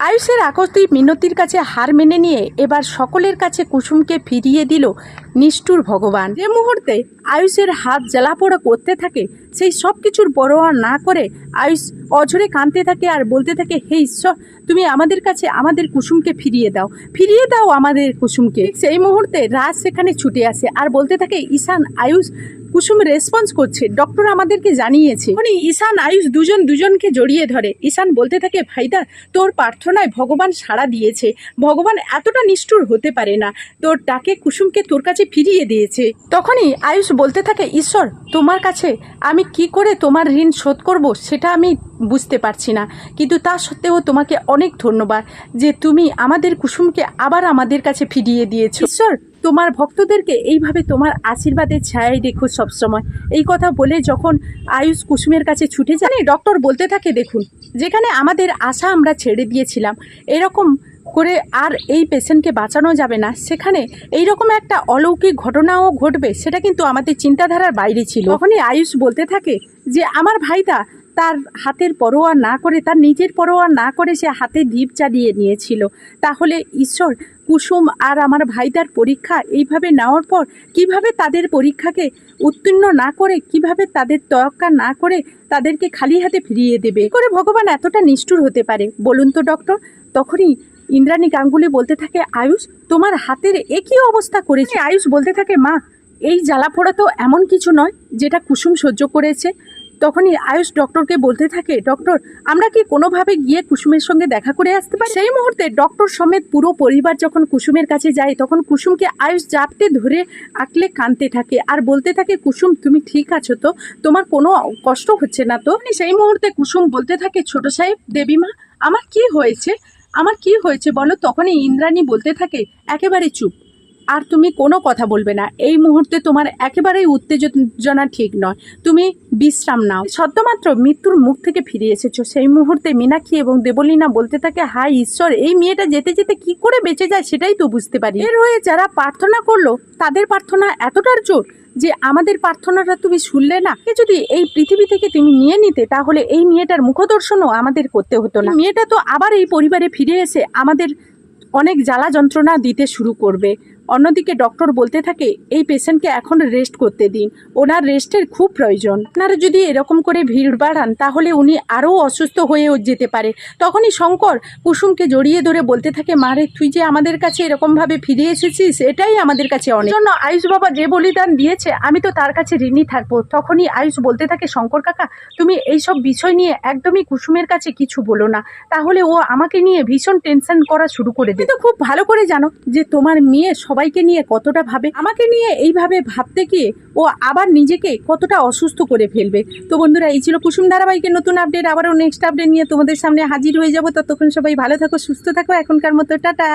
আয়ুষের আকস্তি মিনতির কাছে হার মেনে নিয়ে এবার সকলের কাছে কুসুমকে ফিরিয়ে দিল নিষ্ঠুর ভগবান। যে মুহূর্তে আয়ুষের হাত জ্বালাপোড়া করতে থাকে, সেই সব কিছুর পরোয়া না করে আয়ুষ অঝরে কাঁদতে থাকে আর বলতে থাকে, হে ঈশ্বর, তুমি আমাদের কাছে আমাদের কুসুমকে ফিরিয়ে দাও ফিরিয়ে দাও আমাদের কুসুমকে। সেই মুহূর্তে রাজ সেখানে ছুটে আসে আর বলতে থাকে, ঈশান, আয়ুষ, কুসুম রেসপন্স করছে। ডক্টর আমাদেরকে জানিয়েছে। মানে ঈশান, আয়ুষ দুজন দুজনকে জড়িয়ে ধরে। ঈশান বলতে থাকে, ভাইদা, তোর প্রার্থনায় ভগবান সাড়া দিয়েছে। ভগবান এতটা নিষ্ঠুর হতে পারে না। তোর ডাকে কুসুমকে তোর কাছে ফিরিয়ে দিয়েছে। তখনই আয়ুষ বলতে থাকে, ঈশ্বর, তোমার কাছে আমি কি করে তোমার ঋণ শোধ করব সেটা আমি বুঝতে পারছি না। কিন্তু তা সত্ত্বেও তোমাকে অনেক ধন্যবাদ যে তুমি আমাদের কুসুমকে আবার আমাদের কাছে ফিরিয়ে দিয়েছ। ঈশ্বর, তোমার ভক্তদেরকে এইভাবে তোমার আশীর্বাদের ছায়াই দেখো সবসময়। এই কথা বলে যখন আয়ুষ কুসুমের কাছে ছুটে যায় ডক্টর বলতে থাকে, দেখুন, যেখানে আমাদের আশা আমরা ছেড়ে দিয়েছিলাম, এরকম করে আর এই পেশেন্টকে বাঁচানো যাবে না। সেখানে এই রকম একটা অলৌকিক ঘটনাও ঘটবে, সেটা কিন্তু আমাদের চিন্তাধারার বাইরে ছিল। তখনই আয়ুষ বলতে থাকে যে, আমার ভাইদা তার হাতের পরোয়া না করে, তার নিজের পরোয়া না করে সে হাতে দ্বীপ চালিয়ে নিয়েছিল। তাহলে ঈশ্বর, কুসুম আর আমার ভাইদার পরীক্ষা এইভাবে নেওয়ার পর কীভাবে তাদের পরীক্ষাকে উত্তীর্ণ না করে, কীভাবে তাদের তয়াক্কা না করে তাদেরকে খালি হাতে ফিরিয়ে দেবে? করে ভগবান এতটা নিষ্ঠুর হতে পারে। বলুন তো, ডক্টর, তখনই ইন্দ্রাণী গাঙ্গুলি বলতে থাকে, আয়ুষ, তোমার হাতের একই অবস্থা করেছে। আয়ুষ বলতে থাকে, মা, এই জ্বালা পোড়া তো এমন কিছু নয় যেটা কুসুম সহ্য করেছে। তখনই আয়ুষ ডক্টরকে বলতে থাকে, ডক্টর, আমরা কি কোনোভাবে গিয়ে কুসুমের সঙ্গে দেখা করে আসতে পারি? সেই মুহূর্তে ডক্টর সমেত পুরো পরিবার যখন কুসুমের কাছে যায়, তখন কুসুমকে আয়ুষ জাপটে ধরে আঁকলে কাঁদতে থাকে আর বলতে থাকে, কুসুম, তুমি ঠিক আছো তো? তোমার কোনো কষ্ট হচ্ছে না তো? সেই মুহূর্তে কুসুম বলতে থাকে, ছোট সাহেব দেবীমা আমার কি হয়েছে? আমার কি হয়েছে বলো? তখনই ইন্দ্রাণী বলতে থাকে, একেবারে চুপ। আর তুমি কোনো কথা বলবে না। এই মুহূর্তে তোমার একেবারেই উত্তেজনা ঠিক নয়। তুমি বিশ্রাম নাও। সদ্যমাত্র মৃত্যুর মুখ থেকে ফিরে এসেছ। সেই মুহূর্তে মীনাক্ষী এবং দেবলীনা বলতে থাকে হাই ঈশ্বর, এই মেয়েটা যেতে যেতে কি করে বেঁচে যায় সেটাই তো বুঝতে পারি এর হয়ে যারা প্রার্থনা করল, তাদের প্রার্থনা এতটার জোর যে আমাদের প্রার্থনাটা তুমি শুনলে না যদি এই পৃথিবী থেকে তুমি নিয়ে নিতে, তাহলে এই মেয়েটার মুখদর্শনও আমাদের করতে হতো না। মেয়েটা তো আবার এই পরিবারে ফিরে এসে আমাদের অনেক জ্বালা যন্ত্রণা দিতে শুরু করবে। অন্যদিকে ডক্টর বলতে থাকে, এই পেশেন্টকে এখন রেস্ট করতে দিন। ওনার রেস্টের খুব প্রয়োজন। আপনারা যদি এরকম করে ভিড় বাড়ান, তাহলে উনি আরও অসুস্থ হয়েও যেতে পারে। তখনই শঙ্কর কুসুমকে জড়িয়ে ধরে বলতে থাকে মারে তুই যে আমাদের কাছে এরকমভাবে ফিরে এসেছিস, এটাই আমাদের কাছে অনেক। জন্য আয়ুষ বাবা যে বলিদান দিয়েছে, আমি তো তার কাছে ঋণী থাকব। তখনই আয়ুষ বলতে থাকে, শঙ্কর কাকা, তুমি এই সব বিষয় নিয়ে একদমই কুসুমের কাছে কিছু বলো না। তাহলে ও আমাকে নিয়ে ভীষণ টেনশন করা শুরু করে দেবে। তো খুব ভালো করে জানো যে তোমার মেয়ে সবাইকে নিয়ে কতটা ভাবে, আমাকে নিয়ে এইভাবে ভাবতে গিয়ে ও আবার নিজেকে কতটা অসুস্থ করে ফেলবে। তো বন্ধুরা, এই ছিল কুসুম ধারাবাহিকের নতুন আপডেট আবারও নেক্সট আপডেট নিয়ে তোমাদের সামনে হাজির হয়ে যাব। ততক্ষণ সবাই ভালো থাকো, সুস্থ থাকো, এখনকার মতো, টাটা!